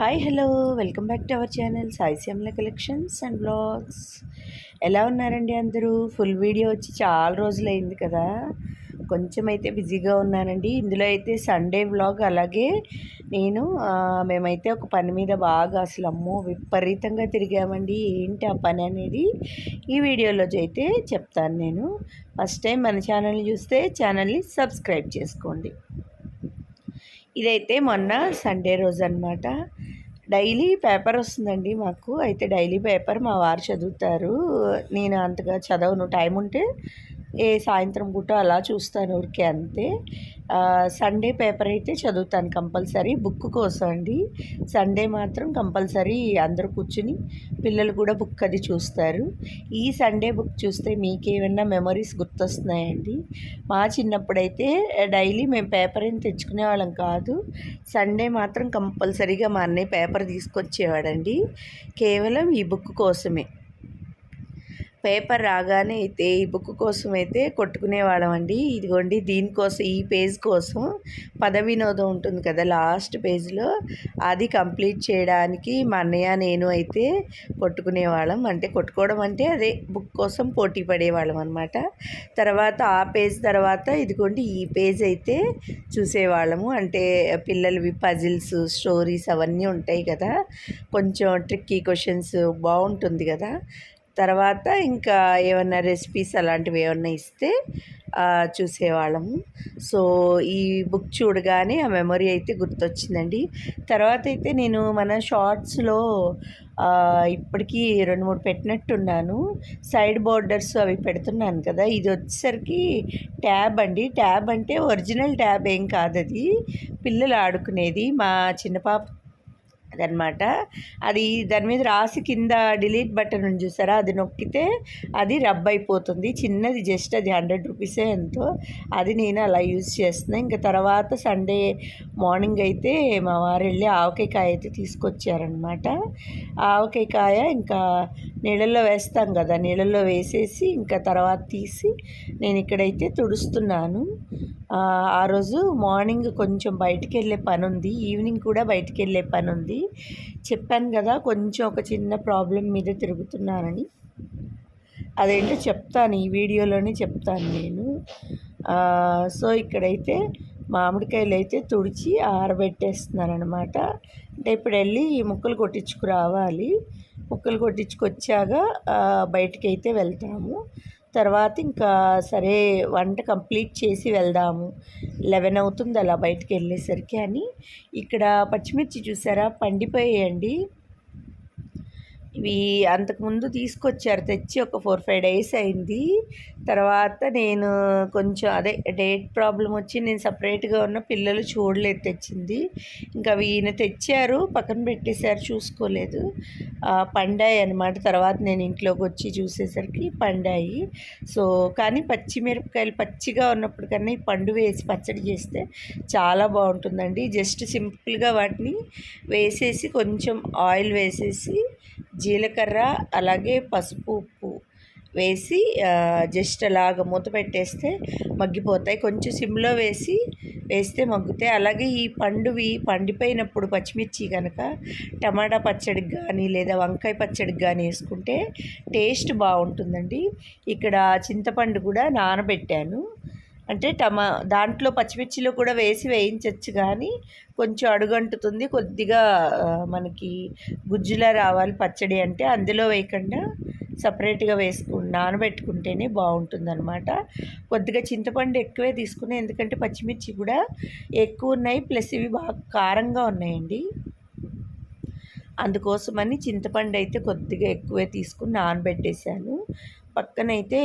Hi hello welcome back to our channel Sai Shyamala collections and blogs ఎలా ఉన్నారండి అందరూ? Full video వచ్చి చాలా రోజులు అయింది కదా. కొంచెం అయితే బిజీగా ఉన్నానండి. ఇందులో అయితే సండే వ్లాగ్ అలాగే నేను మేమైతే ఒక పని మీద బాగా అసలు అమ్మో విపరీతంగా తిరిగామండి. ఏంటి ఆ పని అనేది? ఈ వీడియోలో అయితే చెప్తాను నేను. ఫస్ట్ టైం మన ఛానల్ని చూస్తే ఛానల్ని సబ్స్క్రైబ్ చేసుకోండి. ఇదైతే మొన్న సండే రోజు అనమాట డైలీ పేపర్ వస్తుందండి మాకు. అయితే డైలీ పేపర్ మా వారు చదువుతారు. నేను అంతగా చదవను. టైం ఉంటే ఏ సాయంత్రం పూట అలా చూస్తాను ఊరికే అంతే. సండే పేపర్ అయితే చదువుతాను కంపల్సరీ బుక్ కోసం అండి. సండే మాత్రం కంపల్సరీ అందరూ కూర్చుని పిల్లలు కూడా బుక్ అది చూస్తారు. ఈ సండే బుక్ చూస్తే మీకేమైనా మెమరీస్ గుర్తొస్తున్నాయండి? మా చిన్నప్పుడైతే డైలీ మేము పేపర్ ఏం తెచ్చుకునే వాళ్ళం కాదు. సండే మాత్రం కంపల్సరీగా మా అన్నయ్య పేపర్ తీసుకొచ్చేవాడండి. కేవలం ఈ బుక్ కోసమే. పేపర్ రాగానే అయితే ఈ బుక్ కోసం అయితే కొట్టుకునేవాళ్ళం అండి. ఇదిగోండి దీనికోసం ఈ పేజ్ కోసం పద వినోదం ఉంటుంది కదా లాస్ట్ పేజ్లో. అది కంప్లీట్ చేయడానికి మా అన్నయ్య నేను అయితే కొట్టుకునేవాళ్ళం. అంటే కొట్టుకోవడం అంటే అదే బుక్ కోసం పోటీ పడేవాళ్ళం అనమాట తర్వాత ఆ పేజ్ తర్వాత ఇదిగోండి ఈ పేజ్ అయితే చూసేవాళ్ళము. అంటే పిల్లలవి పజిల్స్ స్టోరీస్ అవన్నీ ఉంటాయి కదా. కొంచెం ట్రిక్కీ క్వశ్చన్స్ బాగుంటుంది కదా. తర్వాత ఇంకా ఏమన్నా రెసిపీస్ అలాంటివి ఏమన్నా ఇస్తే చూసేవాళ్ళము. సో ఈ బుక్ చూడగానే ఆ మెమరీ అయితే గుర్తొచ్చిందండి. తర్వాత అయితే నేను మన షార్ట్స్లో ఇప్పటికీ రెండు మూడు పెట్టినట్టున్నాను. సైడ్ బోర్డర్స్ అవి పెడుతున్నాను కదా ఇది వచ్చేసరికి ట్యాబ్ అండి. ట్యాబ్ అంటే ఒరిజినల్ ట్యాబ్ ఏం కాదు అది పిల్లలు ఆడుకునేది. మా చిన్న పాప అదనమాట. అది దాని మీద రాసి కింద డిలీట్ బటన్ ఉంది చూసారా? అది నొక్కితే అది రబ్ అయిపోతుంది. చిన్నది జస్ట్ అది హండ్రెడ్ రూపీసే ఎంతో. అది నేను అలా యూజ్ చేస్తున్నాను ఇంకా తర్వాత సండే మార్నింగ్ అయితే మా వారు వెళ్ళి ఆవకాయ కాయ అయితే తీసుకొచ్చారనమాట. ఆవకాయ కాయ ఇంకా నీళ్ళల్లో వేస్తాం కదా నీళ్ళల్లో వేసేసి ఇంకా తర్వాత తీసి నేను ఇక్కడైతే తుడుస్తున్నాను. ఆ, రోజు మార్నింగ్ కొంచెం బయటికి వెళ్ళే పని ఉంది ఈవినింగ్ కూడా బయటికి వెళ్ళే పని ఉంది చెప్పాను కదా కొంచెం ఒక చిన్న ప్రాబ్లం మీద తిరుగుతున్నానని. అదేంటో చెప్తాను ఈ వీడియోలోనే చెప్తాను నేను. సో ఇక్కడైతే మామిడికాయలు అయితే తుడిచి ఆరబెట్టేస్తున్నాను అనమాట అంటే ఇప్పుడు వెళ్ళి ఈ ముక్కలు కొట్టించుకురావాలి ముక్కలు కొట్టించుకొచ్చాక బయటికి అయితే వెళ్తాము. తర్వాత ఇంకా సరే వంట కంప్లీట్ చేసి వెళ్దాము. లెవెన్ అవుతుంది అలా బయటికి వెళ్ళేసరికి అని. ఇక్కడ పచ్చిమిర్చి చూసారా? పండిపోయాయండి. ఇవి అంతకుముందు తీసుకొచ్చారు. తెచ్చి ఒక ఫోర్ ఫైవ్ డేస్ అయింది. తర్వాత నేను కొంచెం అదే డేట్ ప్రాబ్లం వచ్చి నేను సపరేట్గా ఉన్న పిల్లలు చూడలేదు తెచ్చింది. ఇంకా అవి ఈయన తెచ్చారు. పక్కన పెట్టేశారు. చూసుకోలేదు. పండాయి అనమాట తర్వాత నేను ఇంట్లోకి వచ్చి చూసేసరికి పండాయి. సో కానీ పచ్చిమిరపకాయలు పచ్చిగా ఉన్నప్పుడు కన్నా ఈ పండు వేసి పచ్చడి చేస్తే చాలా బాగుంటుందండి. జస్ట్ సింపుల్గా వాటిని వేసేసి కొంచెం ఆయిల్ వేసేసి జీలకర్ర అలాగే పసుపు ఉప్పు వేసి జస్ట్ అలాగ మూత పెట్టేస్తే మగ్గిపోతాయి. కొంచెం సిమ్లో వేసి వేస్తే మగ్గుతాయి. అలాగే ఈ పండువి పండిపోయినప్పుడు పచ్చిమిర్చి కనుక టమాటా పచ్చడికి కానీ లేదా వంకాయ పచ్చడికి కానీ వేసుకుంటే టేస్ట్ బాగుంటుందండి. ఇక్కడ చింతపండు కూడా నానబెట్టాను. అంటే టమా దాంట్లో పచ్చిమిర్చిలో కూడా వేసి వేయించవచ్చు కానీ కొంచెం అడుగంటుతుంది. కొద్దిగా మనకి గుజ్జులా రావాలి పచ్చడి అంటే అందులో వేయకుండా సపరేట్గా వేసుకు నానబెట్టుకుంటేనే బాగుంటుంది అనమాట కొద్దిగా చింతపండు ఎక్కువే తీసుకుని ఎందుకంటే పచ్చిమిర్చి కూడా ఎక్కువ ఉన్నాయి ప్లస్ ఇవి బాగా కారంగా ఉన్నాయండి. అందుకోసమని చింతపండు అయితే కొద్దిగా ఎక్కువే తీసుకుని నానబెట్టేశాను. పక్కనైతే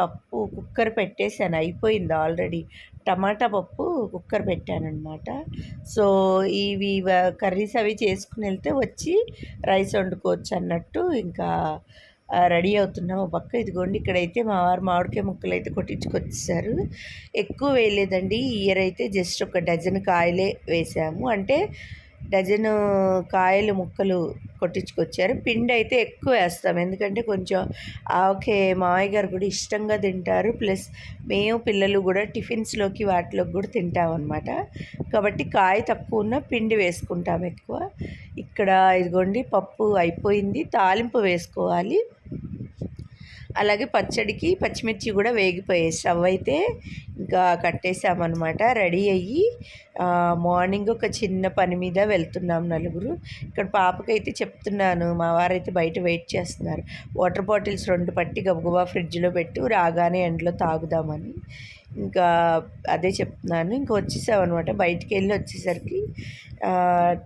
పప్పు కుక్కర్ పెట్టేశాను. అయిపోయింది ఆల్రెడీ. టమాటా పప్పు కుక్కర్ పెట్టానమాట సో ఇవి కర్రీస్ అవి చేసుకుని వెళ్తే వచ్చి రైస్ వండుకోవచ్చు అన్నట్టు ఇంకా రెడీ అవుతున్నాము పక్క ఇదిగోండి ఇక్కడైతే మా వారు మామిడికాయ ముక్కలు అయితే కొట్టించుకొచ్చేసారు ఎక్కువ వేయలేదండి. ఇయర్ అయితే జస్ట్ ఒక డజన్ కాయలే వేసాము. అంటే డజను కాయలు ముక్కలు కొట్టించుకొచ్చారు. పిండి అయితే ఎక్కువ వేస్తాం. ఎందుకంటే కొంచెం ఓకే మామయ్య గారు కూడా ఇష్టంగా తింటారు. ప్లస్ మేము పిల్లలు కూడా టిఫిన్స్లోకి వాటిలోకి కూడా తింటాం అనమాట కాబట్టి కాయ తక్కువ ఉన్న పిండి వేసుకుంటాం ఎక్కువ. ఇక్కడ ఇదిగోండి పప్పు అయిపోయింది. తాలింపు వేసుకోవాలి. అలాగే పచ్చడికి పచ్చిమిర్చి కూడా వేగిపోయాయి స్టవ్ అయితే ఇంకా కట్టేసామన్నమాట రెడీ అయ్యి మార్నింగ్ ఒక చిన్న పని మీద వెళ్తున్నాం నలుగురు. ఇక్కడ పాపకైతే చెప్తున్నాను మా వారైతే బయట వెయిట్ చేస్తున్నారు. వాటర్ బాటిల్స్ రెండు పట్టి గబగబా ఫ్రిడ్జ్లో పెట్టు రాగానే ఎండలో తాగుదామని. ఇంకా అదే చెప్తున్నాను ఇంకా వచ్చేసామన్నమాట బయటికి వెళ్ళి వచ్చేసరికి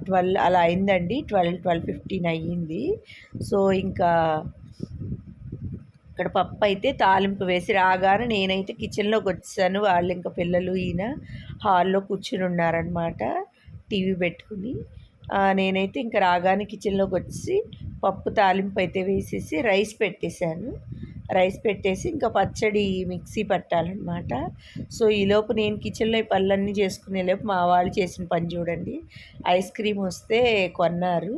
ట్వెల్వ్ అలా అయిందండి ట్వెల్వ్ ట్వెల్వ్ ఫిఫ్టీన్ అయ్యింది. సో ఇంకా ఇక్కడ పప్పు అయితే తాలింపు వేసి రాగానే నేనైతే కిచెన్లోకి వచ్చాను. వాళ్ళు ఇంకా పిల్లలు ఈయన హాల్లో కూర్చుని ఉన్నారనమాట టీవీ పెట్టుకుని. నేనైతే ఇంకా రాగానే కిచెన్లోకి వచ్చి పప్పు తాలింపు అయితే వేసేసి రైస్ పెట్టేశాను. రైస్ పెట్టేసి ఇంకా పచ్చడి మిక్సీ పట్టాలన్నమాట. సో ఈలోపు నేను కిచెన్లో ఈ పళ్ళన్నీ చేసుకునేలోపు మా వాళ్ళు చేసిన పని చూడండి. ఐస్ క్రీమ్ వస్తే కొన్నారు.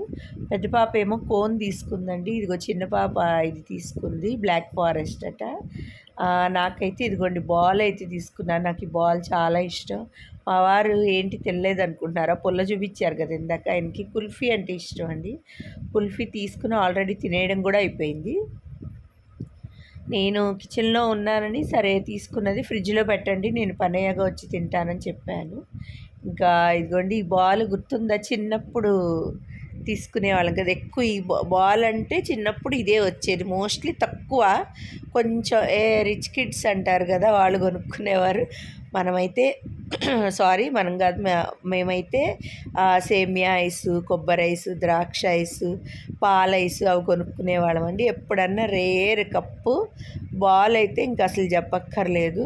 పెద్ద పాప ఏమో కోన్ తీసుకుందండి. ఇదిగో చిన్న పాప ఇది తీసుకుంది బ్లాక్ ఫారెస్ట్ అట. నాకైతే ఇదిగోండి బాల్ అయితే తీసుకున్నాను. నాకు ఈ బాల్ చాలా ఇష్టం. మా వారు ఏంటి తెలియదు అనుకుంటున్నారా పొల్ల చూపించారు కదా ఇందాక. ఆయనకి కుల్ఫీ అంటే ఇష్టం అండి. కుల్ఫీ తీసుకుని ఆల్రెడీ తినేయడం కూడా అయిపోయింది. నేను కిచెన్లో ఉన్నానని సరే తీసుకున్నది ఫ్రిడ్జ్లో పెట్టండి నేను పనయ్యగా వచ్చి తింటానని చెప్పాను. ఇంకా ఇదిగోండి ఈ బాల్ గుర్తుందా? చిన్నప్పుడు తీసుకునేవాళ్ళం కదా ఎక్కువ ఈ బాల్ అంటే చిన్నప్పుడు ఇదే వచ్చేది. మోస్ట్లీ తక్కువ కొంచెం ఏ రిచ్ కిడ్స్ అంటారు కదా వాళ్ళు కొనుక్కునేవారు. మనమైతే సారీ మనం కాదు మేమైతే సేమియా ఐస్ కొబ్బరి ఐస్ ద్రాక్ష ఐస్ పాల ఐస్ అవి కొనుక్కునేవాళ్ళం అండి. ఎప్పుడన్నా రేర్ కప్పు బాల్ అయితే ఇంకా అసలు చెప్పక్కర్లేదు.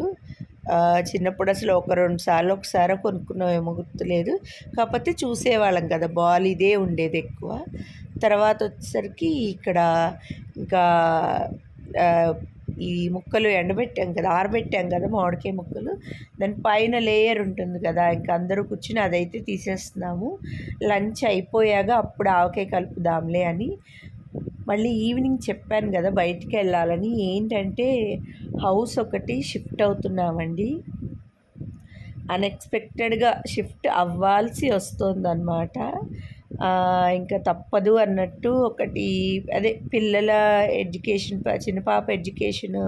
చిన్నప్పుడు అసలు ఒక రెండు సార్లు ఒకసారి కొనుక్కున్నామేమో గుర్తులేదు. కాకపోతే చూసేవాళ్ళం కదా బాల్ ఇదే ఉండేది ఎక్కువ. తర్వాత వచ్చేసరికి ఇక్కడ ఇంకా ఈ ముక్కలు ఎండబెట్టాం కదా ఆరబెట్టాం కదా మామిడికాయ ముక్కలు. దాని పైన లేయర్ ఉంటుంది కదా ఇంకా అందరూ కూర్చుని అదైతే తీసేస్తున్నాము. లంచ్ అయిపోయాక అప్పుడు ఆవకాయ కలుపుదాంలే అని. మళ్ళీ ఈవినింగ్ చెప్పాను కదా బయటికి వెళ్ళాలని. ఏంటంటే హౌస్ ఒకటి షిఫ్ట్ అవుతున్నామండి. అన్ఎక్స్పెక్టెడ్గా షిఫ్ట్ అవ్వాల్సి వస్తుందన్నమాట. ఇంకా తప్పదు అన్నట్టు ఒకటి అదే పిల్లల ఎడ్యుకేషన్ చిన్న పాప ఎడ్యుకేషన్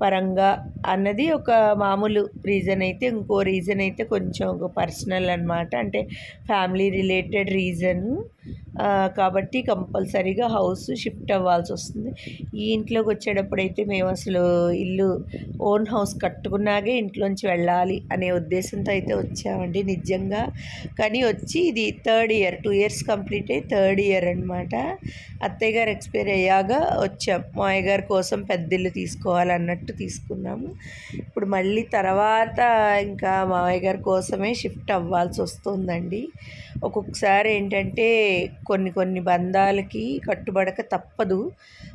పరంగా అన్నది ఒక మామూలు రీజన్ అయితే ఇంకో రీజన్ అయితే కొంచెం ఒక పర్సనల్ అనమాట అంటే ఫ్యామిలీ రిలేటెడ్ రీజన్ కాబట్టి కంపల్సరీగా హౌస్ షిఫ్ట్ అవ్వాల్సి వస్తుంది. ఈ ఇంట్లోకి వచ్చేటప్పుడైతే మేము అసలు ఇల్లు ఓన్ హౌస్ కట్టుకున్నాగే ఇంట్లోంచి వెళ్ళాలి అనే ఉద్దేశంతో అయితే వచ్చామండి నిజంగా. కానీ వచ్చి ఇది third year two years complete అయ్యి థర్డ్ ఇయర్ అనమాట అత్తయ్య గారు ఎక్స్పైర్ అయ్యాక వచ్చాం. మాయ గారి కోసం పెద్ద ఇల్లు తీసుకోవాలన్నట్టు తీసుకున్నాము. ఇప్పుడు మళ్ళీ తర్వాత ఇంకా మావయ్య గారి కోసమే షిఫ్ట్ అవ్వాల్సి వస్తుందండి. ఒక్కొక్కసారి ఏంటంటే కొన్ని కొన్ని బంధాలకి కట్టుబడక తప్పదు.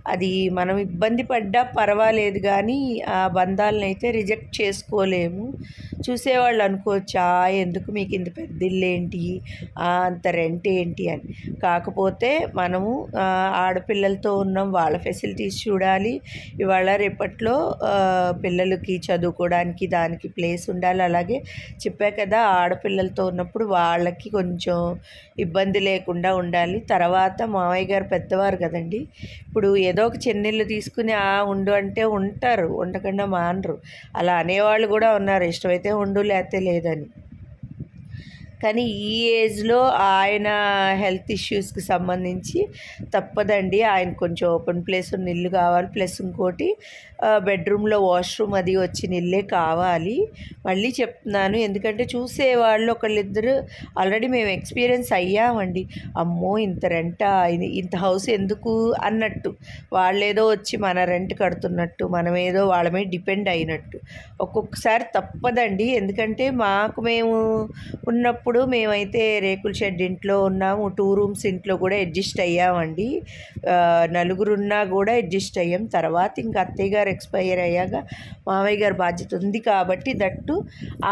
అది మనం ఇబ్బంది పడ్డా పర్వాలేదు కానీ ఆ బంధాలను అయితే రిజెక్ట్ చేసుకోలేము. చూసేవాళ్ళు అనుకోవచ్చా ఎందుకు మీకు ఇంత పెద్ద ఇల్లు ఏంటి? అంత రెంట్ ఏంటి? అని. కాకపోతే మనము ఆడపిల్లలతో ఉన్నాం వాళ్ళ ఫెసిలిటీస్ చూడాలి. ఇవాళ రేపట్లో పిల్లలకి చదువుకోవడానికి దానికి ప్లేస్ ఉండాలి. అలాగే చెప్పా కదా ఆడపిల్లలతో ఉన్నప్పుడు వాళ్ళకి కొంచెం ఇబ్బంది లేకుండా ఉండాలి. తర్వాత మామయ్య గారు పెద్దవారు కదండి. ఇప్పుడు ఏదో ఒక చెన్నెళ్ళు తీసుకుని ఆ ఉండు అంటే ఉంటారు ఉండకుండా మానరు. అలా అనేవాళ్ళు కూడా ఉన్నారు. ఇష్టమైతే ఉండు లేకపోతే లేదని. కానీ ఈ ఏజ్లో ఆయన హెల్త్ ఇష్యూస్కి సంబంధించి తప్పదండి. ఆయన కొంచెం ఓపెన్ ప్లేస్ ఉన్న ఇల్లు కావాలి. ప్లస్ ఇంకోటి బెడ్రూమ్లో వాష్రూమ్ అది వచ్చిన ఇల్లే కావాలి. మళ్ళీ చెప్తున్నాను ఎందుకంటే చూసేవాళ్ళు ఒకళ్ళిద్దరు ఆల్రెడీ మేము ఎక్స్పీరియన్స్ అయ్యామండి. అమ్మో ఇంత రెంట ఇంత హౌస్ ఎందుకు అన్నట్టు. వాళ్ళేదో వచ్చి మన రెంట్ కడుతున్నట్టు మనం ఏదో వాళ్ళ మీద డిపెండ్ అయినట్టు. ఒక్కొక్కసారి తప్పదండి. ఎందుకంటే మాకు మేము ఉన్నప్పుడు మేమైతే రేకుల షెడ్ ఇంట్లో ఉన్నాము. టూ రూమ్స్ ఇంట్లో కూడా అడ్జస్ట్ అయ్యామండి. నలుగురున్నా కూడా అడ్జస్ట్ అయ్యాం. తర్వాత ఇంకా అత్తయ్య గారు ఎక్స్పైర్ అయ్యాక మామయ్య గారు బాధ్యత ఉంది కాబట్టి దట్టు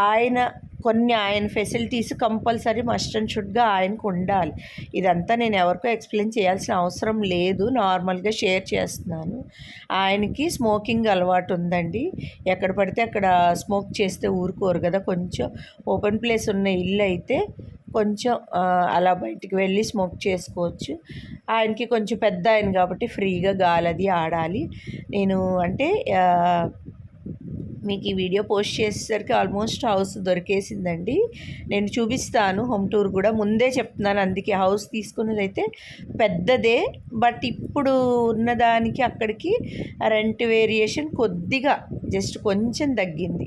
ఆయన కొన్ని ఆయన ఫెసిలిటీస్ కంపల్సరీ మస్ట్ అండ్ షుడ్గా ఆయనకు ఉండాలి. ఇదంతా నేను ఎవరికో ఎక్స్ప్లెయిన్ చేయాల్సిన అవసరం లేదు. నార్మల్గా షేర్ చేస్తున్నాను. ఆయనకి స్మోకింగ్ అలవాటు ఉందండి. ఎక్కడ పడితే అక్కడ స్మోక్ చేస్తే ఊరుకోరు కదా. కొంచెం ఓపెన్ ప్లేస్ ఉన్న ఇల్లు అయితే కొంచెం అలా బయటికి వెళ్ళి స్మోక్ చేసుకోవచ్చు. ఆయనకి కొంచెం పెద్ద ఆయన కాబట్టి ఫ్రీగా గాలి అది ఆడాలి. నేను అంటే మీకు ఈ వీడియో పోస్ట్ చేసేసరికి ఆల్మోస్ట్ హౌస్ దొరికేసిందండి. నేను చూపిస్తాను హోమ్ టూర్ కూడా ముందే చెప్తున్నాను అందుకే హౌస్ తీసుకున్నది అయితే పెద్దదే బట్ ఇప్పుడు ఉన్నదానికి అక్కడికి రెంట్ వేరియేషన్ కొద్దిగా జస్ట్ కొంచెం తగ్గింది.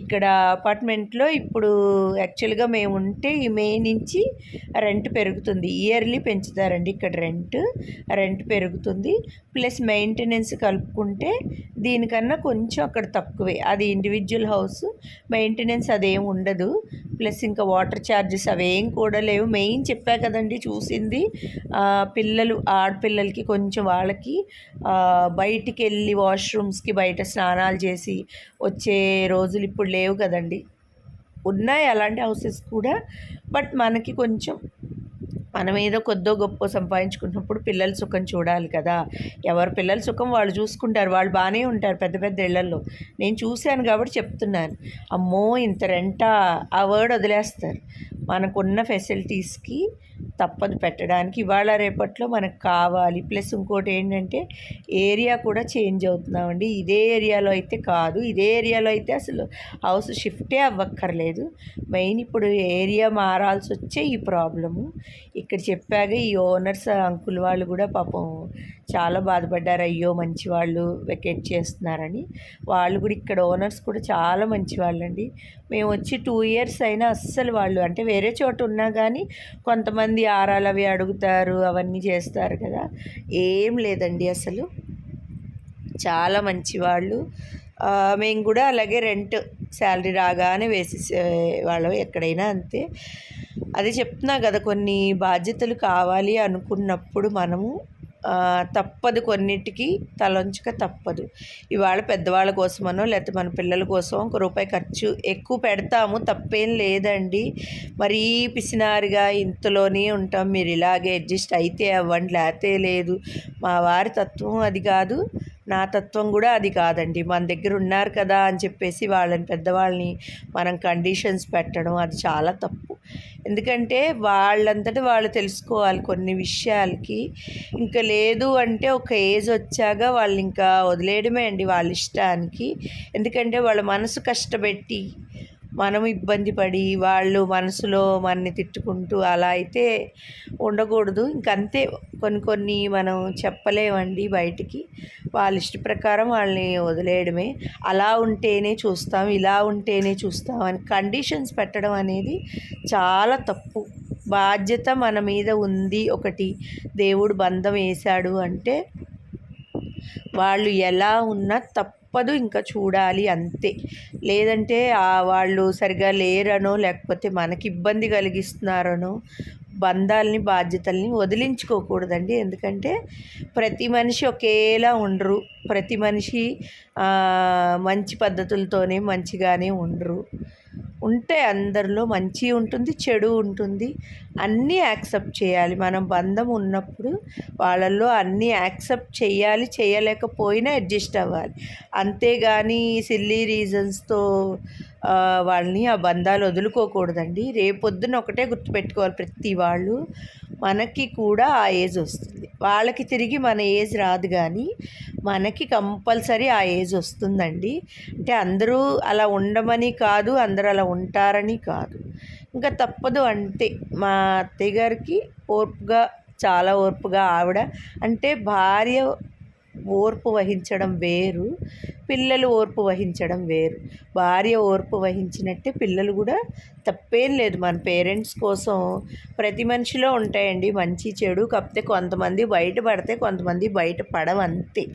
ఇక్కడ అపార్ట్మెంట్లో ఇప్పుడు యాక్చువల్గా మేము ఉంటే ఈ మే నుంచి రెంట్ పెరుగుతుంది ఇయర్లీ పెంచుతారండి ఇక్కడ రెంట్ రెంట్ పెరుగుతుంది. ప్లస్ మెయింటెనెన్స్ కలుపుకుంటే దీనికన్నా కొంచెం అక్కడ తక్కువే. అది ఇండివిజువల్ హౌస్ మెయింటెనెన్స్ అదేం ఉండదు. ప్లస్ ఇంకా వాటర్ ఛార్జెస్ అవేం కూడా లేవు. మెయిన్ చెప్పా కదండి చూసింది పిల్లలు ఆడపిల్లలకి కొంచెం వాళ్ళకి బయటికి వెళ్ళి వాష్రూమ్స్కి బయట స్నానాలు చేసి వచ్చే రోజులు ఇప్పుడు లేవు కదండి. ఉన్నాయి అలాంటి హౌసెస్ కూడా బట్ మనకి కొంచెం మనం ఏదో కొద్దో గొప్ప సంపాదించుకున్నప్పుడు పిల్లల సుఖం చూడాలి కదా. ఎవరు పిల్లల సుఖం వాళ్ళు చూసుకుంటారు. వాళ్ళు బాగానే ఉంటారు పెద్ద పెద్ద ఇళ్ళల్లో. నేను చూశాను కాబట్టి చెప్తున్నాను. అమ్మో ఇంత రెంట ఆ వర్డ్ వదిలేస్తారు. మనకున్న ఫెసిలిటీస్కి తప్పదు పెట్టడానికి. ఇవాళ రేపట్లో మనకు కావాలి. ప్లస్ ఇంకోటి ఏంటంటే ఏరియా కూడా చేంజ్ అవుతున్నామండి. ఇదే ఏరియాలో అయితే కాదు. ఇదే ఏరియాలో అయితే అసలు హౌస్ షిఫ్టే అవ్వక్కర్లేదు. మెయిన్ ఇప్పుడు ఏరియా మారాల్సి వచ్చే ఈ ప్రాబ్లము. ఇక్కడ చెప్పాక ఈ ఓనర్స్ అంకుల్ వాళ్ళు కూడా పాపం చాలా బాధపడ్డారు. అయ్యో మంచి వాళ్ళు వెకేట్ చేస్తున్నారని. వాళ్ళు కూడా ఇక్కడ ఓనర్స్ కూడా చాలా మంచి వాళ్ళండి మేము వచ్చి టూ ఇయర్స్ అయినా అస్సలు వాళ్ళు అంటే వేరే చోట ఉన్నా కానీ కొంతమంది ఆరాలు అవి అడుగుతారు అవన్నీ చేస్తారు కదా. ఏం లేదండి అసలు. చాలా మంచి వాళ్ళు మేము కూడా అలాగే రెంట్ శాలరీ రాగానే వేసేసే వాళ్ళం ఎక్కడైనా అంతే. అది చెప్తున్నా కదా కొన్ని బాధ్యతలు కావాలి అనుకున్నప్పుడు మనము తప్పదు కొన్నిటికి తలంచుక తప్పదు. ఇవాళ పెద్దవాళ్ళ కోసమనో లేకపోతే మన పిల్లల కోసం ఒక రూపాయి ఖర్చు ఎక్కువ పెడతాము తప్పేం లేదండి. మరీ పిసినారిగా ఇంతలోనే ఉంటాం మీరు ఇలాగే అడ్జస్ట్ అయితే అవ్వండి లేతే లేదు. మా వారి తత్వం అది కాదు. నా తత్వం కూడా అది కాదండి. మన దగ్గర ఉన్నారు కదా అని చెప్పేసి వాళ్ళని పెద్దవాళ్ళని మనం కండిషన్స్ పెట్టడం అది చాలా తప్పు. ఎందుకంటే వాళ్ళంతటా వాళ్ళు తెలుసుకోవాలి కొన్ని విషయాలకి. ఇంకా లేదు అంటే ఒక ఏజ్ వచ్చాక వాళ్ళు ఇంకా వదిలేయడమే అండి వాళ్ళ ఇష్టానికి. ఎందుకంటే వాళ్ళ మనసు కష్టపెట్టి మనం ఇబ్బంది పడి వాళ్ళు మనసులో మనని తిట్టుకుంటూ అలా అయితే ఉండకూడదు. ఇంకంతే. కొన్ని కొన్ని మనం చెప్పలేమండి బయటికి. వాళ్ళ ఇష్ట ప్రకారం వాళ్ళని వదిలేయడమే. అలా ఉంటేనే చూస్తాం ఇలా ఉంటేనే చూస్తాం అని కండిషన్స్ పెట్టడం అనేది చాలా తప్పు. బాధ్యత మన మీద ఉంది ఒకటి. దేవుడు బంధం వేశాడు అంటే వాళ్ళు ఎలా ఉన్నా తప్పు. తప్పదు ఇంకా చూడాలి అంతే. లేదంటే వాళ్ళు సరిగా లేరనో లేకపోతే మనకి ఇబ్బంది కలిగిస్తున్నారనో బంధాలని బాధ్యతల్ని వదిలించుకోకూడదండి. ఎందుకంటే ప్రతి మనిషి ఒకేలా ఉండరు. ప్రతి మనిషి మంచి పద్ధతులతోనే మంచిగానే ఉండరు. ఉంటే అందరిలో మంచి ఉంటుంది చెడు ఉంటుంది. అన్నీ యాక్సెప్ట్ చేయాలి. మనం బంధం ఉన్నప్పుడు వాళ్ళల్లో అన్నీ యాక్సెప్ట్ చేయాలి చేయలేకపోయినా అడ్జస్ట్ అవ్వాలి. అంతేగాని సిల్లీ రీజన్స్తో వాళ్ళని ఆ బంధాలు వదులుకోకూడదండి. రేపొద్దున ఒకటే గుర్తుపెట్టుకోవాలి ప్రతి వాళ్ళు. మనకి కూడా ఆ ఏజ్ వస్తుంది. వాళ్ళకి తిరిగి మన ఏజ్ రాదు కానీ మనకి కంపల్సరీ ఆ ఏజ్ వస్తుందండి. అంటే అందరూ అలా ఉండమని కాదు అందరూ అలా ఉంటారని కాదు. ఇంకా తప్పదు అంటే మా అత్తయ్య గారికి ఓర్పుగా చాలా ఓర్పుగా ఆవిడ అంటే భార్య ఓర్పు వహించడం వేరు పిల్లలు ఓర్పు వహించడం వేరు. భార్య ఓర్పు వహించినట్టే పిల్లలు కూడా తప్పేం లేదు. మన పేరెంట్స్ కోసం ప్రతి మనిషిలో ఉంటాయండి. మంచి చెడు కాకపోతే కొంతమంది బయట పడితే కొంతమంది బయట పడవంతే.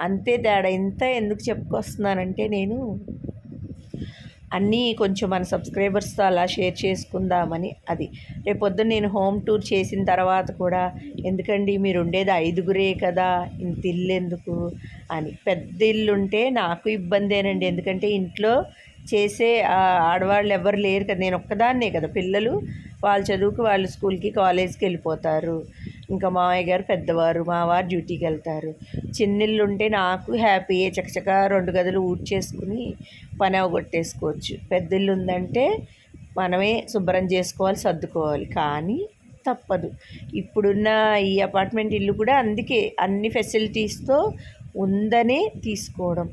అంతే తేడా. ఇంత ఎందుకు చెప్పుకొస్తున్నానంటే నేను అన్నీ కొంచెం మన సబ్స్క్రైబర్స్తో అలా షేర్ చేసుకుందామని అది. రేపొద్దు నేను హోమ్ టూర్ చేసిన తర్వాత కూడా ఎందుకండి మీరు ఉండేది ఐదుగురే కదా ఇంత ఇల్లు ఎందుకు అని. పెద్ద ఇల్లు ఉంటే నాకు ఇబ్బందేనండి. ఎందుకంటే ఇంట్లో చేసే ఆడవాళ్ళు ఎవరు లేరు కదా. నేను ఒక్కదాన్నే కదా. పిల్లలు వాళ్ళ చదువుకు వాళ్ళు స్కూల్కి కాలేజ్కి వెళ్ళిపోతారు. ఇంకా మామయ్య గారు పెద్దవారు మావారు డ్యూటీకి వెళ్తారు. చిన్నిళ్ళు ఉంటే నాకు హ్యాపీ చకచక రెండు గదులు ఊడ్చేసుకుని పని అవగొట్టేసుకోవచ్చు. పెద్దిల్లు ఉందంటే మనమే శుభ్రం చేసుకోవాలి సర్దుకోవాలి. కానీ తప్పదు. ఇప్పుడున్న ఈ అపార్ట్మెంట్ ఇల్లు కూడా అందుకే అన్ని ఫెసిలిటీస్తో ఉందనే తీసుకోవడం.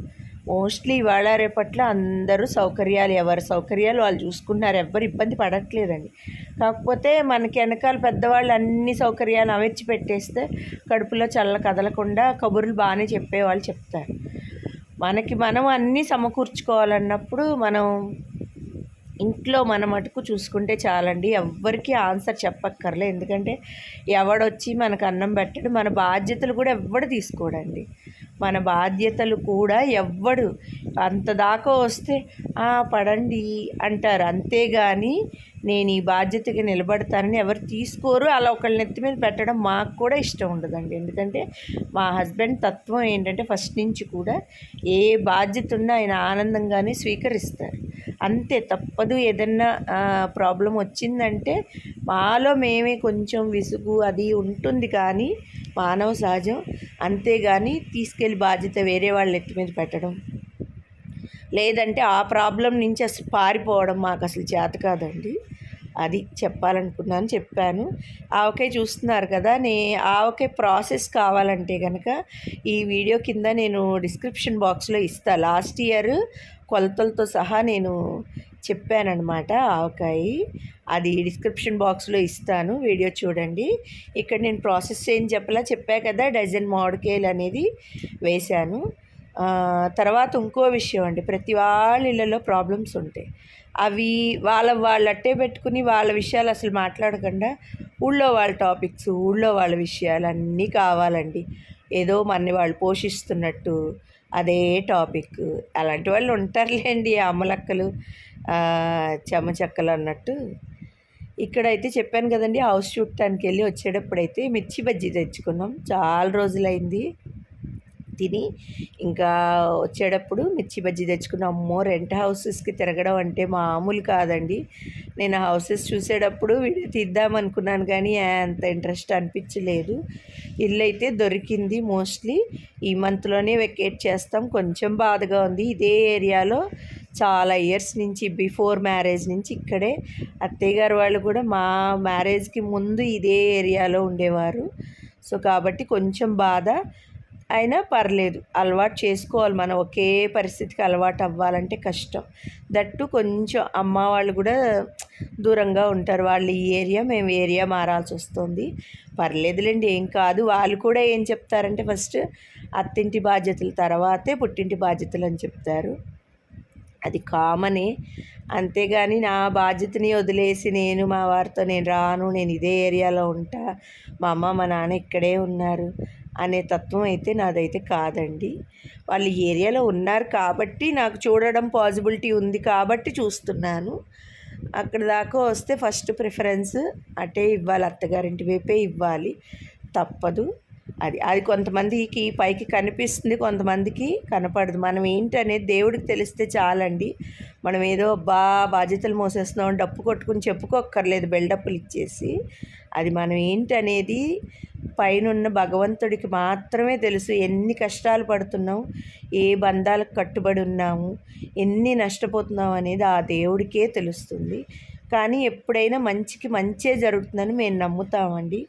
మోస్ట్లీ ఇవాళ రేపట్ల అందరూ సౌకర్యాలు ఎవరి సౌకర్యాలు వాళ్ళు చూసుకుంటున్నారు. ఎవ్వరు ఇబ్బంది పడట్లేదండి. కాకపోతే మనకి వెనకాల పెద్దవాళ్ళు అన్ని సౌకర్యాలు అమర్చి పెట్టేస్తే కడుపులో చల్ల కదలకుండా కబుర్లు బాగానే చెప్పేవాళ్ళు చెప్తారు. మనకి మనం అన్నీ సమకూర్చుకోవాలన్నప్పుడు మనం ఇంట్లో మన మటుకు చూసుకుంటే చాలండి. ఎవ్వరికీ ఆన్సర్ చెప్పక్కర్లే. ఎందుకంటే ఎవడొచ్చి మనకు అన్నం పెట్టడు మన బాధ్యతలు కూడా ఎవ్వడు తీసుకోడండి. మన బాధ్యతలు కూడా ఎవ్వడు. అంత దాకా వస్తే "ఆ, పడండి అంటారు. అంతేగాని నేను ఈ బాధ్యతకి నిలబడతానని ఎవరు తీసుకోరు. అలా ఒకళ్ళ నెత్తి మీద పెట్టడం మాకు కూడా ఇష్టం ఉండదండి. ఎందుకంటే మా హస్బెండ్ తత్వం ఏంటంటే ఫస్ట్ నుంచి కూడా ఏ బాధ్యత ఉన్నా ఆయన ఆనందంగానే స్వీకరిస్తారు. అంతే. తప్పదు ఏదన్నా ప్రాబ్లం వచ్చిందంటే మాలో మేమే కొంచెం విసుగు అది ఉంటుంది కానీ మానవ సహజం. అంతేగాని తీసుకెళ్ళి బాధ్యత వేరే వాళ్ళ ఎత్తి మీద పెట్టడం. లేదంటే ఆ ప్రాబ్లం నుంచి అసలు పారిపోవడం మాకు అసలు చేత కాదండి. అది చెప్పాలనుకున్నాను చెప్పాను. ఆవకాయ చూస్తున్నారు కదా నే ఆవకాయ ప్రాసెస్ కావాలంటే కనుక ఈ వీడియో కింద నేను డిస్క్రిప్షన్ బాక్స్లో ఇస్తా. లాస్ట్ ఇయర్ కొలతలతో సహా నేను చెప్పానన్నమాట ఆవకాయ అది డిస్క్రిప్షన్ బాక్స్లో ఇస్తాను వీడియో చూడండి. ఇక్కడ నేను ప్రాసెస్ ఏం చెప్పలా చెప్పా కదా డజన్ మామిడికాయలు అనేది వేశాను. తర్వాత ఇంకో విషయం అండి ప్రతి వాళ్ళ ఇళ్ళలో ప్రాబ్లమ్స్ ఉంటాయి. అవి వాళ్ళ వాళ్ళు అట్టే పెట్టుకుని వాళ్ళ విషయాలు అసలు మాట్లాడకుండా ఊళ్ళో వాళ్ళ టాపిక్స్ ఊళ్ళో వాళ్ళ విషయాలు అన్నీ కావాలండి. ఏదో మన వాళ్ళు పోషిస్తున్నట్టు అదే టాపిక్ అలాంటి వాళ్ళు ఉంటారులేండి అమ్మలక్కలు. చెమచెక్కలు అన్నట్టు. ఇక్కడైతే చెప్పాను కదండి హౌస్ చూడటానికి వెళ్ళి వచ్చేటప్పుడైతే మిర్చి బజ్జీ తెచ్చుకున్నాం. చాలా రోజులైంది తిని. ఇంకా వచ్చేటప్పుడు మిర్చి బజ్జీ తెచ్చుకున్నాం. అమ్మో రెంట్ హౌసెస్కి తిరగడం అంటే మామూలు కాదండి. నేను హౌసెస్ చూసేటప్పుడు వీడియో తీద్దాం అనుకున్నాను కానీ అంత ఇంట్రెస్ట్ అనిపించలేదు. ఇల్లు అయితే దొరికింది మోస్ట్లీ. ఈ మంత్లోనే వెకేట్ చేస్తాం. కొంచెం బాధగా ఉంది. ఇదే ఏరియాలో చాలా ఇయర్స్ నుంచి బిఫోర్ మ్యారేజ్ నుంచి ఇక్కడే. అత్తయ్య గారు వాళ్ళు కూడా మా మ్యారేజ్కి ముందు ఇదే ఏరియాలో ఉండేవారు. సో కాబట్టి కొంచెం బాధ అయినా పర్లేదు. అలవాటు చేసుకోవాలి మనం. ఒకే పరిస్థితికి అలవాటు అవ్వాలంటే కష్టం. దట్టు కొంచెం అమ్మ వాళ్ళు కూడా దూరంగా ఉంటారు. వాళ్ళు ఈ ఏరియా మేము ఏరియా మారాల్సి వస్తుంది. పర్లేదులేండి ఏం కాదు. వాళ్ళు కూడా ఏం చెప్తారంటే ఫస్ట్ అత్తింటి బాధ్యతల తర్వాతే పుట్టింటి బాధ్యతలు అని చెప్తారు. అది కామనే. అంతేగాని నా బాధ్యతని వదిలేసి నేను మా వారితో నేను రాను నేను ఇదే ఏరియాలో ఉంటా మా అమ్మ మా నాన్న ఇక్కడే ఉన్నారు అనే తత్వం అయితే నాదైతే కాదండి. వాళ్ళు ఏరియాలో ఉన్నారు కాబట్టి నాకు చూడడం పాసిబిలిటీ ఉంది కాబట్టి చూస్తున్నాను. అక్కడ దాకా వస్తే ఫస్ట్ ప్రిఫరెన్స్ అటే ఇవ్వాలి అత్తగారింటి వైపే ఇవ్వాలి. తప్పదు. అది అది కొంతమందికి పైకి కనిపిస్తుంది కొంతమందికి కనపడదు. మనం ఏంటనేది దేవుడికి తెలిస్తే చాలండి. మనం ఏదో బా బాధ్యతలు మోసేస్తున్నాం డప్పు కొట్టుకుని చెప్పుకోక్కర్లేదు బెల్డప్పులు ఇచ్చేసి. అది మనం ఏంటనేది పైనున్న భగవంతుడికి మాత్రమే తెలుసు. ఎన్ని కష్టాలు పడుతున్నాం ఏ బంధాలకు కట్టుబడి ఉన్నాము ఎన్ని నష్టపోతున్నాం అనేది ఆ దేవుడికే తెలుస్తుంది. కానీ ఎప్పుడైనా మంచికి మంచే జరుగుతుందని మేము నమ్ముతామండి.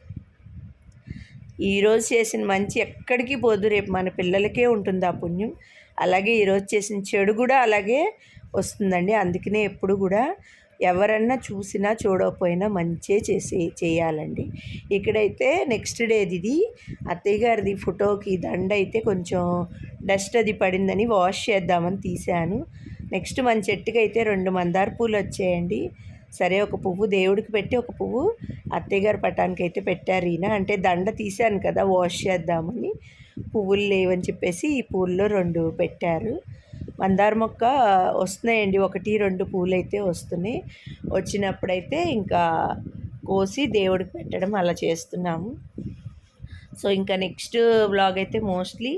ఈరోజు చేసిన మంచి ఎక్కడికి పోదు. రేపు మన పిల్లలకే ఉంటుంది ఆ పుణ్యం. అలాగే ఈరోజు చేసిన చెడు కూడా అలాగే వస్తుందండి. అందుకనే ఎప్పుడు కూడా ఎవరన్నా చూసినా చూడకపోయినా మంచే చేసి చేయాలండి. ఇక్కడైతే నెక్స్ట్ డేది ఇది. అత్తయ్య గారిది ఫోటోకి దండ అయితే కొంచెం డస్ట్ అది పడిందని వాష్ చేద్దామని తీశాను. నెక్స్ట్ మన చెట్టుకి అయితే రెండు మందార పూలు వచ్చాయండి. సరే ఒక పువ్వు దేవుడికి పెట్టి ఒక పువ్వు అత్తయ్య గారి పటానికి అయితే పెట్టారు ఈయన. అంటే దండ తీశాను కదా వాష్ చేద్దామని. పువ్వులు లేవని చెప్పేసి ఈ పూల్లో రెండు పెట్టారు. మందార మొక్క వస్తున్నాయండి ఒకటి రెండు పూలు అయితే వస్తున్నాయి. వచ్చినప్పుడైతే ఇంకా కోసి దేవుడికి పెట్టడం అలా చేస్తున్నాము. సో ఇంకా నెక్స్ట్ బ్లాగ్ అయితే మోస్ట్లీ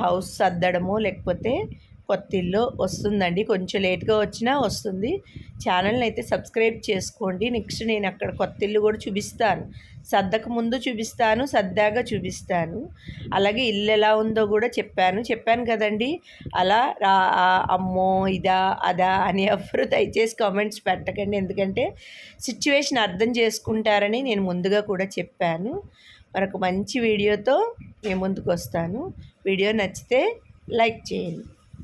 హౌస్ సర్దడము లేకపోతే కొత్తిల్లు వస్తుందండి. కొంచెం లేట్గా వచ్చినా వస్తుంది. ఛానల్ని అయితే సబ్స్క్రైబ్ చేసుకోండి. నెక్స్ట్ నేను అక్కడ కొత్త ఇల్లు కూడా చూపిస్తాను. సర్దక ముందు చూపిస్తాను సర్దాగా చూపిస్తాను. అలాగే ఇల్లు ఎలా ఉందో కూడా చెప్పాను. చెప్పాను కదండి. అలా రా అమ్మో ఇదా అదా అని ఎవరు దయచేసి కామెంట్స్ పెట్టకండి. ఎందుకంటే సిచ్యువేషన్ అర్థం చేసుకుంటారని నేను ముందుగా కూడా చెప్పాను. మరొక మంచి వీడియోతో నేను ముందుకు వస్తాను. వీడియో నచ్చితే లైక్ చేయండి.